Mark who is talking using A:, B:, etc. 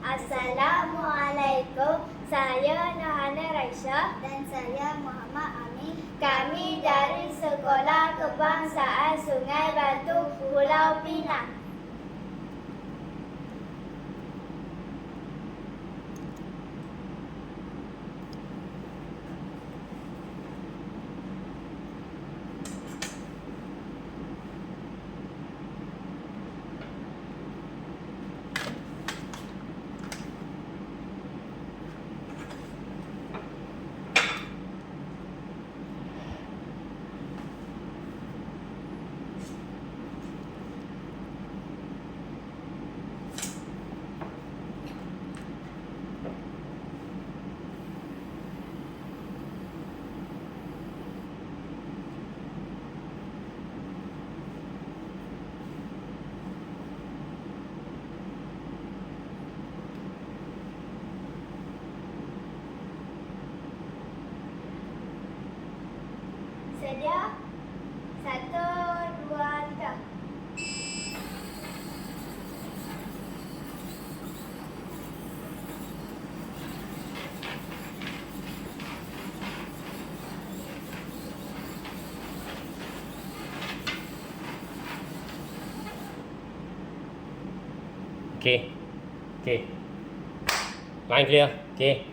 A: Assalamualaikum. Saya Nahana Raisya
B: Dan saya Muhammad Amin.
A: Kami dari Sekolah Kebangsaan Sungai Batu, Pulau Pinang. Sedia? Satu, dua, tiga.
C: Okey. Okey. Line clear. Okey.